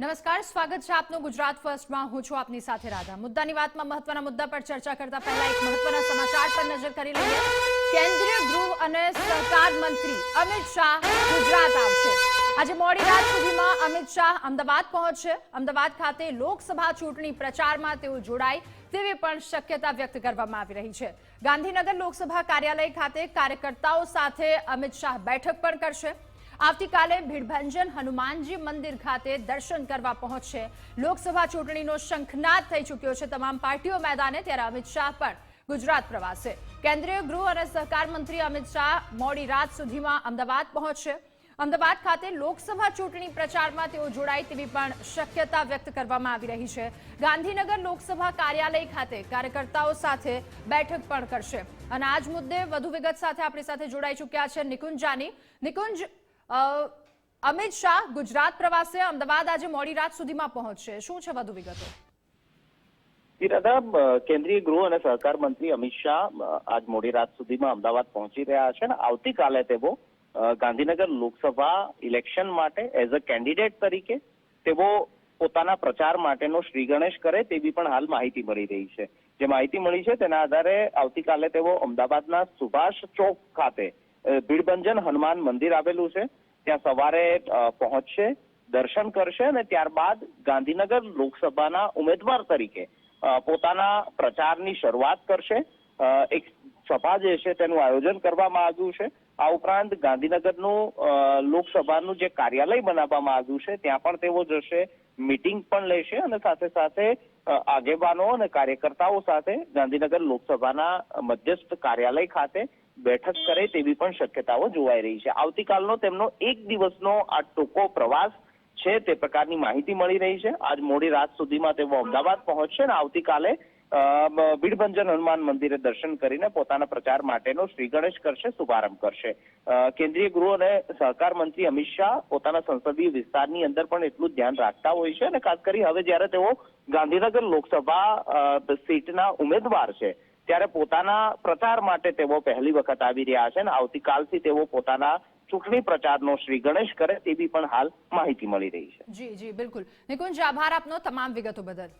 નમસ્કાર, સ્વાગત છે આપનું ગુજરાત ફર્સ્ટમાં. હું છું આપની સાથે રાધા. મુદ્દાની વાતમાં મહત્વના મુદ્દા પર ચર્ચા કરતા પહેલા એક મહત્વના સમાચાર પર નજર કરી લઈએ. કેન્દ્રીય ગૃહ અને સહકાર મંત્રી અમિત શાહ ગુજરાત આવશે. આજે મોડી રાત સુધીમાં અમિત શાહ અમદાવાદ પહોંચશે. અમદાવાદ ખાતે લોકસભા ચૂંટણી પ્રચારમાં તેઓ જોડાય તેવી પણ શક્યતા વ્યક્ત કરવામાં આવી રહી છે. ગાંધીનગર લોકસભા કાર્યાલય ખાતે કાર્યકર્તાઓ સાથે અમિત શાહ બેઠક પણ કરશે. આવતીકાલે ભીડભંજન હનુમાનજી મંદિર ખાતે દર્શન કરવા પહોંચશે. લોકસભા ચૂંટણીનો શંખનાદ થઈ ચૂક્યો છે. તમામ પાર્ટીઓ મેદાને ત્યારે અમિત શાહ પણ ગુજરાત પ્રવાસે. કેન્દ્રીય ગૃહ અને સહકાર મંત્રી અમિત શાહ મોડી રાત સુધીમાં અમદાવાદ પહોંચશે. અમદાવાદ ખાતે લોકસભા ચૂંટણી પ્રચારમાં તેઓ જોડાય તેવી પણ શક્યતા વ્યક્ત કરવામાં આવી રહી છે. ગાંધીનગર લોકસભા કાર્યાલય ખાતે કાર્યકર્તાઓ સાથે બેઠક પણ કરશે. અને આજ મુદ્દે વધુ વિગત સાથે આપણી સાથે જોડાઈ ચૂક્યા છે નિકુંજ જાની. નિકુંજ અમિત શાહ ગુજરાત પ્રવાસે અમદાવાદ આજે મોડી રાત સુધીમાં પહોંચશે. શું છે વધુ વિગતો? દાદા કેન્દ્રીય ગૃહ અને સહકાર મંત્રી અમિત શાહ આજ મોડી રાત સુધીમાં અમદાવાદ પહોંચી રહ્યા છે અને આવતીકાલે તેઓ ગાંધીનગર લોકસભા ઇલેક્શન માટે એઝ અ કેન્ડિડેટ તરીકે તેઓ પોતાના પ્રચાર માટેનો શ્રી ગણેશ કરે તેવી પણ હાલ માહિતી મળી રહી છે. જે માહિતી મળી છે તેના આધારે આવતીકાલે તેઓ અમદાવાદના સુભાષ ચોક ખાતે ભીડભંજન હનુમાન મંદિર આવેલું છે. ત્યાં સવારે પહોંચશે, દર્શન કરશે અને ત્યારબાદ ગાંધીનગર લોકસભાના ઉમેદવાર તરીકે પોતાના પ્રચારની શરૂઆત કરશે. એક સભા જે છે તેનું આયોજન કરવામાં આવ્યું છે. આ ઉપરાંત ગાંધીનગરનું લોકસભાનું જે કાર્યાલય બનાવવામાં આવ્યું છે, ત્યાં પણ તેઓ જશે, મીટિંગ પણ લેશે અને સાથે સાથે આગેવાનો અને કાર્યકર્તાઓ સાથે ગાંધીનગર લોકસભાના મધ્યસ્થ કાર્યાલય ખાતે બેઠક કરે તેવી પણ શક્યતાઓ જોવાઈ રહી છે. આવતીકાલનો તેમનો એક દિવસનો આ ટૂંકો પ્રવાસ છે તે પ્રકારની માહિતી મળી રહી છે. આજ મોડી રાત સુધીમાં તેઓ અમદાવાદ પહોંચશે અને આવતીકાલે અ, ભીડભંજન હનુમાન મંદિરે દર્શન કરીને પોતાના પ્રચાર માટેનો શ્રી ગણેશ કરશે શુભારંભ કરશે. કેન્દ્રીય ગૃહ અને સહકાર મંત્રી અમિત શાહ પોતાના સંસદીય વિસ્તારની અંદર પણ એટલું ધ્યાન રાખતા હોય છે અને ખાસ કરી હવે જ્યારે તેઓ ગાંધીનગર લોકસભા સીટના ઉમેદવાર છે ત્યારે પોતાના પ્રચાર માટે તેઓ પહેલી વખત આવી રહ્યા છે અને આવતીકાલથી તેઓ પોતાના ચૂંટણી પ્રચારનો શ્રી ગણેશ કરે તેવી પણ હાલ માહિતી મળી રહી છે. જી જી, બિલકુલ. નિકુંજ, આભાર આપનો તમામ વિગતો બદલ.